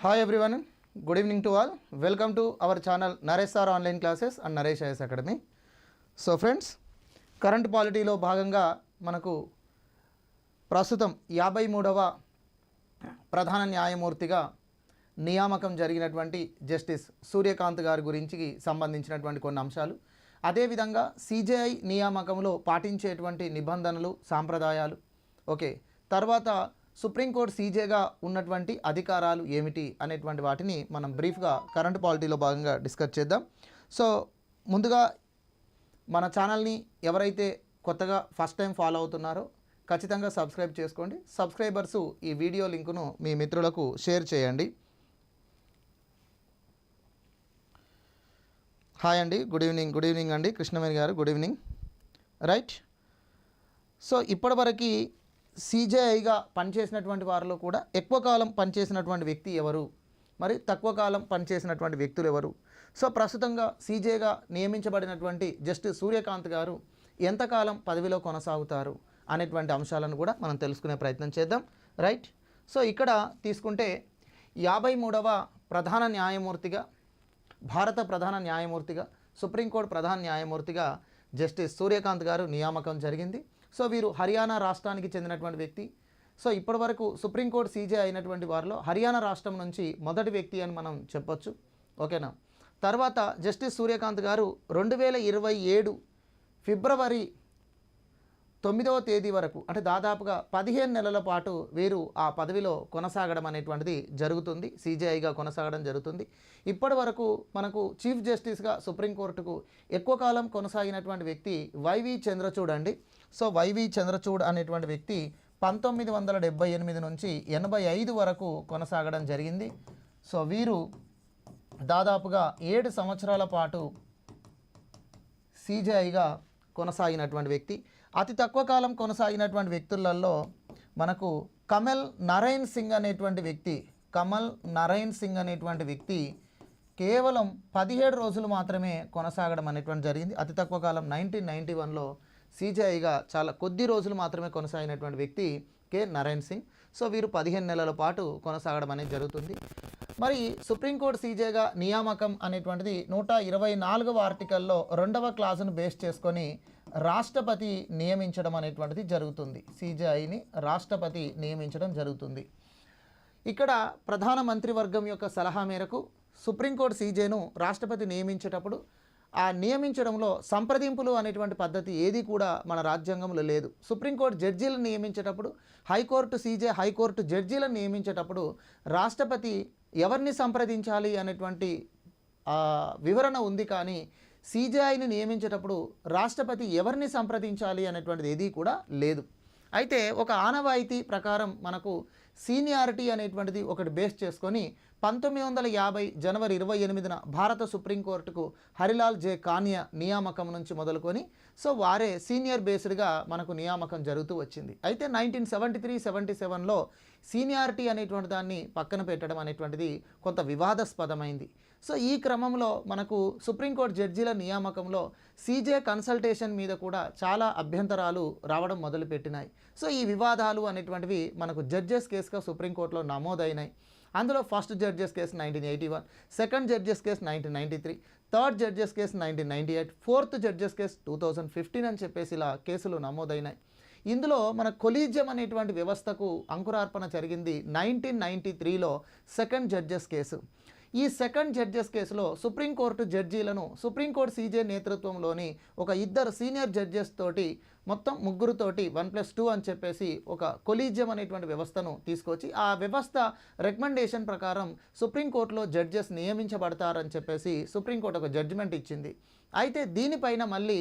Hi everyone good evening to all welcome to our channel Naresh sir online classes and Naresh IAS academy so friends current పాలిటీలో భాగంగా మనకు ప్రస్తుతం యాభై మూడవ ప్రధాన న్యాయమూర్తిగా నియామకం జరిగినటువంటి జస్టిస్ సూర్యకాంత్ గారి గురించి సంబంధించినటువంటి కొన్ని అంశాలు అదేవిధంగా సిజేఐ నియామకంలో పాటించేటువంటి నిబంధనలు సాంప్రదాయాలు ఓకే తర్వాత సుప్రీంకోర్టు సీజేగా ఉన్నటువంటి అధికారాలు ఏమిటి అనేటువంటి వాటిని మనం బ్రీఫ్గా కరెంట్ పాలిటీలో భాగంగా డిస్కస్ చేద్దాం. సో ముందుగా మన ఛానల్ని ఎవరైతే కొత్తగా ఫస్ట్ టైం ఫాలో అవుతున్నారో ఖచ్చితంగా సబ్స్క్రైబ్ చేసుకోండి. సబ్స్క్రైబర్స్ ఈ వీడియో లింకును మీ మిత్రులకు షేర్ చేయండి. హాయ్ అండి గుడ్ ఈవినింగ్ గుడ్ ఈవినింగ్ అండి. కృష్ణవేణి గారు గుడ్ ఈవినింగ్. రైట్. సో ఇప్పటివరకు సీజేఐగా పనిచేసినటువంటి వారిలో కూడా ఎక్కువ కాలం పనిచేసినటువంటి వ్యక్తి ఎవరు? మరి తక్కువ కాలం పనిచేసినటువంటి వ్యక్తులు ఎవరు? సో ప్రస్తుతంగా సీజేగా నియమించబడినటువంటి జస్టిస్ సూర్యకాంత్ గారు ఎంతకాలం పదవిలో కొనసాగుతారు అనేటువంటి అంశాలను కూడా మనం తెలుసుకునే ప్రయత్నం చేద్దాం. రైట్? సో ఇక్కడ తీసుకుంటే యాభై మూడవ ప్రధాన న్యాయమూర్తిగా భారత ప్రధాన న్యాయమూర్తిగా సుప్రీంకోర్టు ప్రధాన న్యాయమూర్తిగా జస్టిస్ సూర్యకాంత్ గారు నియామకం జరిగింది. సో వీరు హర్యానా రాష్ట్రానికి చెందినటువంటి వ్యక్తి. సో ఇప్పటివరకు సుప్రీంకోర్టు సీజే అయినటువంటి వారిలో హర్యానా రాష్ట్రం నుంచి మొదటి వ్యక్తి అని మనం చెప్పొచ్చు. ఓకేనా? తర్వాత జస్టిస్ సూర్యకాంత్ గారు రెండు వేల ఇరవై ఏడు ఫిబ్రవరి తొమ్మిదవ తేదీ వరకు అంటే దాదాపుగా పదిహేను నెలల పాటు వీరు ఆ పదవిలో కొనసాగడం అనేటువంటిది జరుగుతుంది. సీజీఐగా కొనసాగడం జరుగుతుంది. ఇప్పటి వరకు మనకు చీఫ్ జస్టిస్గా సుప్రీంకోర్టుకు ఎక్కువ కాలం కొనసాగినటువంటి వ్యక్తి వైవి చంద్రచూడ్ అండి. సో వైవి చంద్రచూడ్ అనేటువంటి వ్యక్తి పంతొమ్మిది వందల డెబ్బై ఎనిమిది నుంచి ఎనభై ఐదు వరకు కొనసాగడం జరిగింది. సో వీరు దాదాపుగా ఏడు సంవత్సరాల పాటు సీజీఐగా కొనసాగినటువంటి వ్యక్తి. అతి తక్కువ కాలం కొనసాగినటువంటి వ్యక్తులలో మనకు కమల్ నరైన్ సింగ్ అనేటువంటి వ్యక్తి కమల్ నరైన్ సింగ్ అనేటువంటి వ్యక్తి కేవలం పదిహేడు రోజులు మాత్రమే కొనసాగడం అనేటువంటి జరిగింది. అతి తక్కువ కాలం నైన్టీన్ నైంటీ వన్లో సీజీఐగా చాలా కొద్ది రోజులు మాత్రమే కొనసాగినటువంటి వ్యక్తి కె. నరైన్ సింగ్. సో వీరు పదిహేను నెలల పాటు కొనసాగడం అనేది జరుగుతుంది. మరి సుప్రీంకోర్టు సీజేగా నియామకం అనేటువంటిది నూట ఇరవై నాలుగవ ఆర్టికల్లో రెండవ క్లాసును బేస్ చేసుకొని రాష్ట్రపతి నియమించడం అనేటువంటిది జరుగుతుంది. సీజేఐని రాష్ట్రపతి నియమించడం జరుగుతుంది. ఇక్కడ ప్రధాన మంత్రివర్గం యొక్క సలహా మేరకు సుప్రీంకోర్టు సీజేను రాష్ట్రపతి నియమించేటప్పుడు ఆ నియమించడంలో సంప్రదింపులు అనేటువంటి పద్ధతి ఏది కూడా మన రాజ్యాంగంలో లేదు. సుప్రీంకోర్టు జడ్జీలను నియమించేటప్పుడు high court CJ high court జడ్జీలను నియమించేటప్పుడు రాష్ట్రపతి ఎవరిని సంప్రదించాలి అనేటువంటి వివరణ ఉంది కానీ సీజేఐని నియమించేటప్పుడు రాష్ట్రపతి ఎవరిని సంప్రదించాలి అనేటువంటిది ఏది కూడా లేదు. అయితే ఒక ఆనవాయితీ ప్రకారం మనకు సీనియారిటీ అనేటువంటిది ఒకటి బేస్ చేసుకొని పంతొమ్మిది వందల యాభై జనవరి ఇరవై ఎనిమిదిన భారత సుప్రీంకోర్టుకు హరిలాల్ జే కానియా నియామకం నుంచి మొదలుకొని సో వారే సీనియర్ బేస్డ్గా మనకు నియామకం జరుగుతూ వచ్చింది. అయితే నైన్టీన్ సెవెంటీ త్రీ సెవెంటీ సెవెన్లో సీనియారిటీ అనేటువంటి దాన్ని పక్కన పెట్టడం అనేటువంటిది కొంత వివాదాస్పదమైంది. సో ఈ క్రమంలో మనకు సుప్రీంకోర్టు జడ్జీల నియామకంలో సీజే కన్సల్టేషన్ మీద కూడా చాలా అభ్యంతరాలు రావడం మొదలుపెట్టినాయి. సో ఈ వివాదాలు అనేటువంటివి మనకు జడ్జెస్ కేసుగా సుప్రీంకోర్టులో నమోదైనాయి. అందులో first judges case nineteen eighty one second judges case nineteen ninety three third judges case nineteen ninety eight fourth judges case two thousand fifteen అని చెప్పేసి ఇలా కేసులు నమోదైనాయి. ఇందులో మన కొలీజియం అనేటువంటి వ్యవస్థకు అంకురార్పణ జరిగింది నైన్టీన్ నైంటీ త్రీలో సెకండ్ జడ్జెస్ కేసు. ఈ సెకండ్ జడ్జెస్ కేసులో సుప్రీంకోర్టు జడ్జీలను సుప్రీంకోర్టు సీజే నేతృత్వంలోని ఒక ఇద్దరు సీనియర్ జడ్జెస్ తోటి మొత్తం ముగ్గురుతోటి వన్ ప్లస్ టూ అని చెప్పేసి ఒక కొలీజియం అనేటువంటి వ్యవస్థను తీసుకొచ్చి ఆ వ్యవస్థ రికమెండేషన్ ప్రకారం సుప్రీంకోర్టులో జడ్జెస్ నియమించబడతారని చెప్పేసి సుప్రీంకోర్టు ఒక జడ్జిమెంట్ ఇచ్చింది. అయితే దీనిపైన మళ్ళీ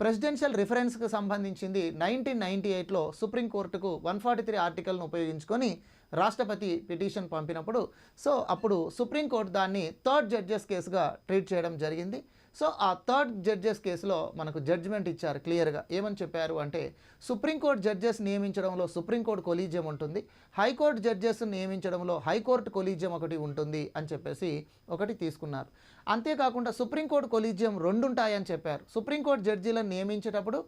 ప్రెసిడెన్షియల్ రిఫరెన్స్కి సంబంధించింది నైన్టీన్ నైంటీ ఎయిట్లో సుప్రీంకోర్టుకు వన్ ఫార్టీ త్రీ ఆర్టికల్ను ఉపయోగించుకొని రాష్ట్రపతి పిటిషన్ పంపినప్పుడు సో అప్పుడు సుప్రీంకోర్టు దాన్ని థర్డ్ జడ్జెస్ కేసుగా ట్రీట్ చేయడం జరిగింది. సో ఆ థర్డ్ జడ్జెస్ కేసులో మనకు జడ్జిమెంట్ ఇచ్చారు క్లియర్గా. ఏమని చెప్పారు అంటే సుప్రీంకోర్టు జడ్జెస్ నియమించడంలో సుప్రీంకోర్టు కొలీజియం ఉంటుంది హైకోర్టు జడ్జెస్ నియమించడంలో హైకోర్టు కొలీజియం ఒకటి ఉంటుంది అని చెప్పేసి ఒకటి తీసుకున్నారు. అంతేకాకుండా సుప్రీంకోర్టు కొలీజియం రెండు ఉంటాయని చెప్పారు. సుప్రీంకోర్టు జడ్జీలను నియమించేటప్పుడు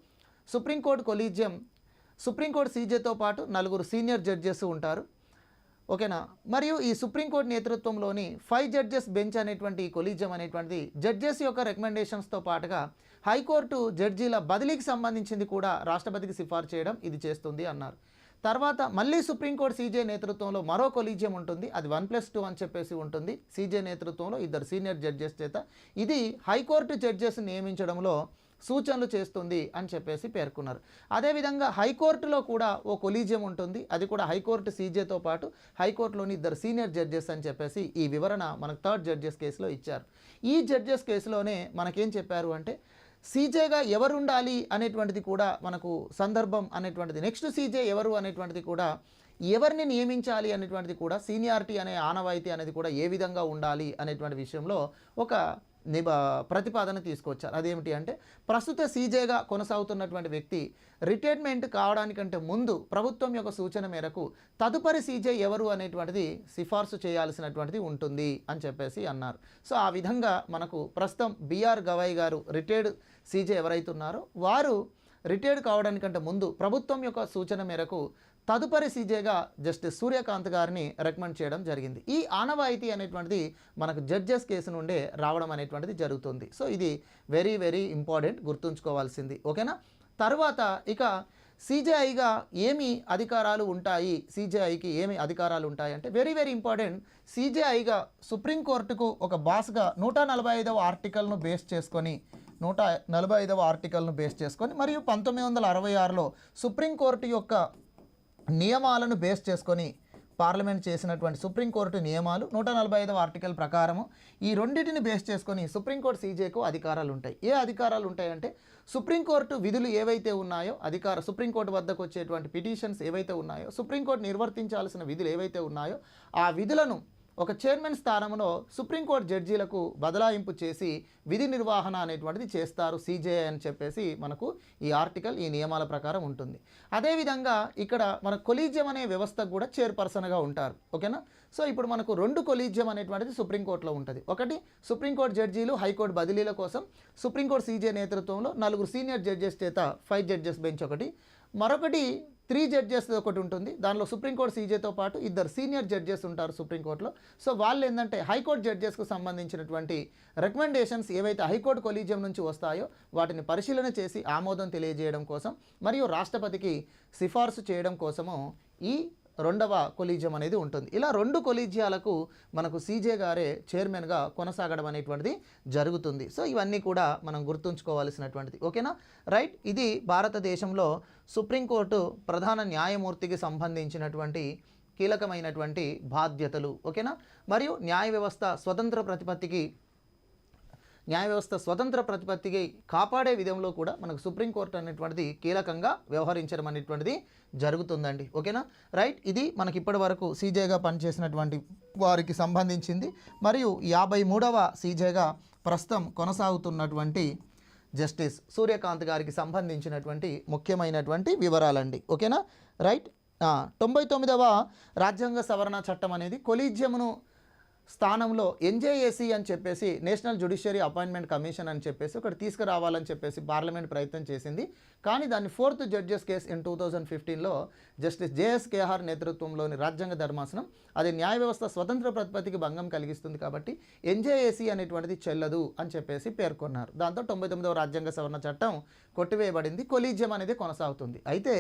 supreme court collegium supreme court సీజేతో పాటు నలుగురు సీనియర్ జడ్జెస్ ఉంటారు. ఓకేనా? మరియు ఈ సుప్రీంకోర్టు నేతృత్వంలోని ఫైవ్ జడ్జెస్ బెంచ్ అనేటువంటి ఈ కొలీజియం అనేటువంటిది జడ్జెస్ యొక్క రికమెండేషన్స్తో పాటుగా హైకోర్టు జడ్జీల బదిలీకి సంబంధించింది కూడా రాష్ట్రపతికి సిఫార్సు చేయడం ఇది చేస్తుంది అన్నారు. తర్వాత మళ్ళీ సుప్రీంకోర్టు సీజే నేతృత్వంలో మరో కొలీజియం ఉంటుంది. అది వన్ ప్లస్ టూ అని చెప్పేసి ఉంటుంది. సీజే నేతృత్వంలో ఇద్దరు సీనియర్ జడ్జెస్ చేత ఇది హైకోర్టు జడ్జెస్ నియమించడంలో సూచనలు చేస్తుంది అని చెప్పేసి పేర్కొన్నారు. అదేవిధంగా హైకోర్టులో కూడా ఓ కొలీజియం ఉంటుంది. అది కూడా హైకోర్టు సీజేతో పాటు హైకోర్టులోని ఇద్దరు సీనియర్ జడ్జెస్ అని చెప్పేసి ఈ వివరణ మనకు థర్డ్ జడ్జెస్ కేసులో ఇచ్చారు. ఈ జడ్జెస్ కేసులోనే మనకేం చెప్పారు అంటే సీజేగా ఎవరుండాలి అనేటువంటిది కూడా మనకు సందర్భం అనేటువంటిది నెక్స్ట్ సీజే ఎవరు అనేటువంటిది కూడా ఎవరిని నియమించాలి అనేటువంటిది కూడా సీనియారిటీ అనే ఆనవాయితీ అనేది కూడా ఏ విధంగా ఉండాలి అనేటువంటి విషయంలో ఒక నిబ ప్రతిపాదన తీసుకొచ్చారు అదేమిటి అంటే ప్రస్తుత సీజేగా కొనసాగుతున్నటువంటి వ్యక్తి రిటైర్మెంట్ కావడానికంటే ముందు ప్రభుత్వం యొక్క సూచన మేరకు తదుపరి సీజే ఎవరు అనేటువంటిది సిఫార్సు చేయాల్సినటువంటిది ఉంటుంది అని చెప్పేసి అన్నారు. సో ఆ విధంగా మనకు ప్రస్తుతం బీఆర్ గవాయ్ గారు రిటైర్డ్ సీజే ఎవరైతే ఉన్నారో వారు రిటైర్డ్ కావడానికంటే ముందు ప్రభుత్వం యొక్క సూచన మేరకు తదుపరి సీజేగా జస్టిస్ సూర్యకాంత్ గారిని రికమెండ్ చేయడం జరిగింది. ఈ ఆనవాయితీ అనేటువంటిది మనకు జడ్జెస్ కేసు నుండే రావడం అనేటువంటిది జరుగుతుంది. సో ఇది వెరీ వెరీ ఇంపార్టెంట్ గుర్తుంచుకోవాల్సింది. ఓకేనా? తర్వాత ఇక సీజేఐగా ఏమి అధికారాలు ఉంటాయి? సీజేఐకి ఏమి అధికారాలు ఉంటాయి అంటే వెరీ వెరీ ఇంపార్టెంట్. సీజేఐగా సుప్రీంకోర్టుకు ఒక బాస్గా నూట నలభై ఐదవ ఆర్టికల్ను బేస్ చేసుకొని నూట నలభై ఐదవ ఆర్టికల్ను బేస్ చేసుకొని మరియు పంతొమ్మిది వందల అరవై ఆరులో సుప్రీంకోర్టు యొక్క నియమాలను బేస్ చేసుకొని పార్లమెంట్ చేసినటువంటి సుప్రీంకోర్టు నియమాలు నూట నలభై ఐదవ ఆర్టికల్ ప్రకారము ఈ రెండింటిని బేస్ చేసుకొని సుప్రీంకోర్టు సీజేకు అధికారాలు ఉంటాయి ఏ అధికారాలు ఉంటాయంటే సుప్రీంకోర్టు విధులు ఏవైతే ఉన్నాయో అధికార సుప్రీంకోర్టు వద్దకు వచ్చేటువంటి పిటిషన్స్ ఏవైతే ఉన్నాయో సుప్రీంకోర్టు నిర్వర్తించాల్సిన విధులు ఏవైతే ఉన్నాయో ఆ విధులను ఒక చైర్మన్ స్థానంలో సుప్రీంకోర్టు జడ్జీలకు బదలాయింపు చేసి విధి నిర్వహణ అనేటువంటిది చేస్తారు సీజేఐ అని చెప్పేసి మనకు ఈ ఆర్టికల్ ఈ నియమాల ప్రకారం ఉంటుంది. అదేవిధంగా ఇక్కడ మన కొలీజియం అనే వ్యవస్థకు కూడా చైర్పర్సన్గా ఉంటారు. ఓకేనా? సో ఇప్పుడు మనకు రెండు కొలీజియం అనేటువంటిది సుప్రీంకోర్టులో ఉంటుంది. ఒకటి సుప్రీంకోర్టు జడ్జీలు హైకోర్టు బదిలీల కోసం సుప్రీంకోర్టు సీజే నేతృత్వంలో నలుగురు సీనియర్ జడ్జెస్ చేత ఫైవ్ జడ్జెస్ బెంచ్ ఒకటి. మరొకటి త్రీ జడ్జెస్ ఒకటి ఉంటుంది. దానిలో సుప్రీంకోర్టు సీజేతో పాటు ఇద్దరు సీనియర్ జడ్జెస్ ఉంటారు సుప్రీంకోర్టులో సో వాళ్ళు ఏంటంటే హైకోర్టు జడ్జెస్కు సంబంధించినటువంటి రికమెండేషన్స్ ఏవైతే హైకోర్టు కొలీజియం నుంచి వస్తాయో వాటిని పరిశీలన చేసి ఆమోదం తెలియజేయడం కోసం మరియు రాష్ట్రపతికి సిఫార్సు చేయడం కోసము ఈ రెండవ కొలీజియం అనేది ఉంటుంది. ఇలా రెండు కొలీజియాలకు మనకు సీజే గారే చైర్మన్గా కొనసాగడం అనేటువంటిది జరుగుతుంది. సో ఇవన్నీ కూడా మనం గుర్తుంచుకోవాల్సినటువంటిది. ఓకేనా? రైట్. ఇది భారతదేశంలో సుప్రీంకోర్టు ప్రధాన న్యాయమూర్తికి సంబంధించినటువంటి కీలకమైనటువంటి బాధ్యతలు. ఓకేనా? మరియు న్యాయ వ్యవస్థ స్వతంత్ర ప్రతిపత్తికి న్యాయ వ్యవస్థ స్వతంత్ర ప్రతిపత్తికి కాపాడే విధంలో కూడా మనకు సుప్రీంకోర్టు అనేటువంటిది కీలకంగా వ్యవహరించడం అనేటువంటిది జరుగుతుందండి. ఓకేనా? రైట్? ఇది మనకి ఇప్పటి వరకు సీజేగా పనిచేసినటువంటి వారికి సంబంధించింది. మరియు యాభై మూడవ సీజేగా ప్రస్తుతం కొనసాగుతున్నటువంటి జస్టిస్ సూర్యకాంత్ గారికి సంబంధించినటువంటి ముఖ్యమైనటువంటి వివరాలండి. ఓకేనా? రైట్? తొంభై తొమ్మిదవ రాజ్యాంగ సవరణ చట్టం అనేది కొలీజ్యమును స్థానంలో ఎన్జేఏసీ అని చెప్పేసి నేషనల్ జ్యుడిషియరీ అపాయింట్మెంట్ కమిషన్ అని చెప్పేసి ఒకటి తీసుకురావాలని చెప్పేసి పార్లమెంట్ ప్రయత్నం చేసింది. కానీ దాన్ని fourth judges case in two thousand ఫిఫ్టీన్లో జస్టిస్ జేఎస్ కేహార్ నేతృత్వంలోని రాజ్యాంగ ధర్మాసనం అది న్యాయ వ్యవస్థ స్వతంత్ర ప్రతిపత్తికి భంగం కలిగిస్తుంది కాబట్టి ఎన్జేఏసీ అనేటువంటిది చెల్లదు అని చెప్పేసి పేర్కొన్నారు. దాంతో తొంభై తొమ్మిదవ రాజ్యాంగ సవరణ చట్టం కొట్టివేయబడింది. కొలీజియం అనేది కొనసాగుతుంది. అయితే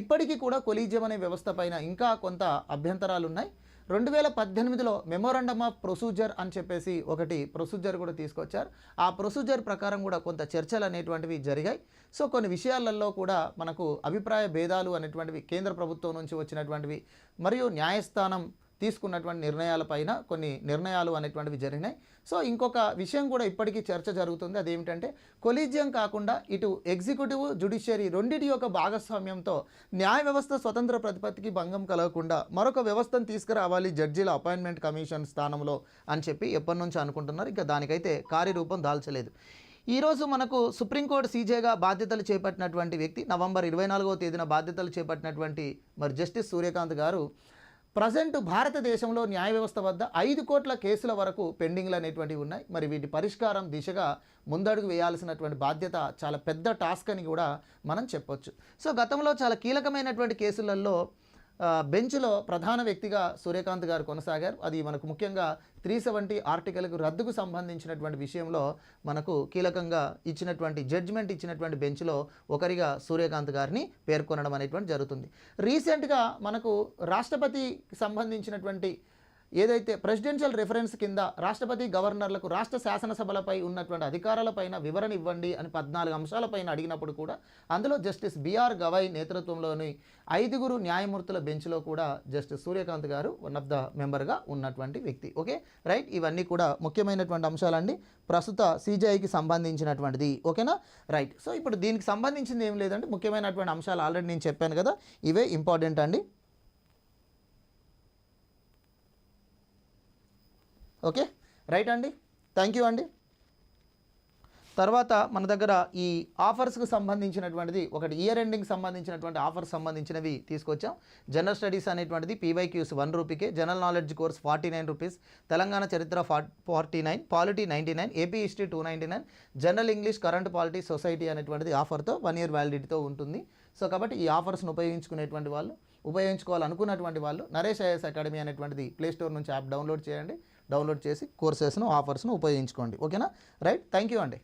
ఇప్పటికీ కూడా కొలీజియం అనే వ్యవస్థ పైన ఇంకా కొంత అభ్యంతరాలు ఉన్నాయి రెండు వేల పద్దెనిమిదిలో మెమోరాండమ్ ఆఫ్ ప్రొసీజర్ అని చెప్పేసి ఒకటి ప్రొసీజర్ కూడా తీసుకొచ్చారు. ఆ ప్రొసీజర్ ప్రకారం కూడా కొంత చర్చలు అనేటువంటివి జరిగాయి. సో కొన్ని విషయాలలో కూడా మనకు అభిప్రాయ భేదాలు అనేటువంటివి కేంద్ర ప్రభుత్వం నుంచి వచ్చినటువంటివి మరియు న్యాయస్థానం తీసుకున్నటువంటి నిర్ణయాలపైన కొన్ని నిర్ణయాలు అనేటువంటివి జరిగినాయి. సో ఇంకొక విషయం కూడా ఇప్పటికీ చర్చ జరుగుతుంది. అదేమిటంటే కొలీజియం కాకుండా ఇటు ఎగ్జిక్యూటివ్ జుడిషియరీ రెండింటి యొక్క భాగస్వామ్యంతో న్యాయ వ్యవస్థ స్వతంత్ర ప్రతిపత్తికి భంగం కలగకుండా మరొక వ్యవస్థను తీసుకురావాలి జడ్జీల అపాయింట్మెంట్ కమిషన్ స్థానంలో అని చెప్పి ఎప్పటి నుంచి అనుకుంటున్నారు. ఇంకా దానికైతే కార్యరూపం దాల్చలేదు. ఈరోజు మనకు సుప్రీంకోర్టు సీజేగా బాధ్యతలు చేపట్టినటువంటి వ్యక్తి నవంబర్ ఇరవై నాలుగవ తేదీన బాధ్యతలు చేపట్టినటువంటి మరి జస్టిస్ సూర్యకాంత్ గారు ప్రజెంట్ భారతదేశంలో న్యాయ వ్యవస్థ వద్ద ఐదు కోట్ల కేసుల వరకు పెండింగ్లు అనేటువంటివి ఉన్నాయి. మరి వీటి పరిష్కారం దిశగా ముందడుగు వేయాల్సినటువంటి బాధ్యత చాలా పెద్ద టాస్క్ అని కూడా మనం చెప్పొచ్చు. సో గతంలో చాలా కీలకమైనటువంటి కేసులలో బెంచ్లో ప్రధాన వ్యక్తిగా సూర్యకాంత్ గారు కొనసాగారు. అది మనకు ముఖ్యంగా త్రీ సెవెంటీ ఆర్టికల్కు రద్దుకు సంబంధించినటువంటి విషయంలో మనకు కీలకంగా ఇచ్చినటువంటి జడ్జిమెంట్ ఇచ్చినటువంటి బెంచ్లో ఒకరిగా సూర్యకాంత్ గారిని పేర్కొనడం అనేటువంటి జరుగుతుంది. రీసెంట్గా మనకు రాష్ట్రపతికి సంబంధించినటువంటి ఏదైతే ప్రెసిడెన్షియల్ రెఫరెన్స్ కింద రాష్ట్రపతి గవర్నర్లకు రాష్ట్ర శాసనసభలపై ఉన్నటువంటి అధికారాలపైన వివరణ ఇవ్వండి అని పద్నాలుగు అంశాలపైన అడిగినప్పుడు కూడా అందులో జస్టిస్ బిఆర్ గవై నేతృత్వంలోని ఐదుగురు న్యాయమూర్తుల బెంచ్లో కూడా జస్టిస్ సూర్యకాంత్ గారు వన్ ఆఫ్ ద మెంబర్గా ఉన్నటువంటి వ్యక్తి. ఓకే రైట్ ఇవన్నీ కూడా ముఖ్యమైనటువంటి అంశాలండి. ప్రస్తుత సిజిఐకి సంబంధించినటువంటిది. ఓకేనా రైట్ సో ఇప్పుడు దీనికి సంబంధించింది ఏం లేదంటే ముఖ్యమైనటువంటి అంశాలు ఆల్రెడీ నేను చెప్పాను కదా. ఇవే ఇంపార్టెంట్ అండి. ఓకే? రైట్ అండి? థ్యాంక్ యూ అండి. తర్వాత మన దగ్గర ఈ ఆఫర్స్కి సంబంధించినటువంటిది ఒకటి ఇయర్ ఎండింగ్ సంబంధించినటువంటి ఆఫర్స్ సంబంధించినవి తీసుకొచ్చాం. జనరల్ స్టడీస్ అనేటువంటిది PYQs one రూపీకే general knowledge course forty nine rupees Telangana చరిత్ర forty nine polity ninety nine AP history two ninety nine general English current polity society అనేటువంటిది ఆఫర్తో వన్ ఇయర్ వ్యాలిడిటీతో ఉంటుంది. So కాబట్టి ఈ ఆఫర్స్ను ఉపయోగించుకునేటువంటి వాళ్ళు ఉపయోగించుకోవాలనుకున్నటువంటి వాళ్ళు నరేష్ ఐఎస్ అకాడమీ అనేటువంటిది ప్లే స్టోర్ నుంచి యాప్ డౌన్లోడ్ చేయండి. డౌన్లోడ్ చేసి కోర్సెస్ను ఆఫర్స్ను ఉపయోగించుకోండి. ఓకేనా? రైట్? థ్యాంక్ యూ అండి.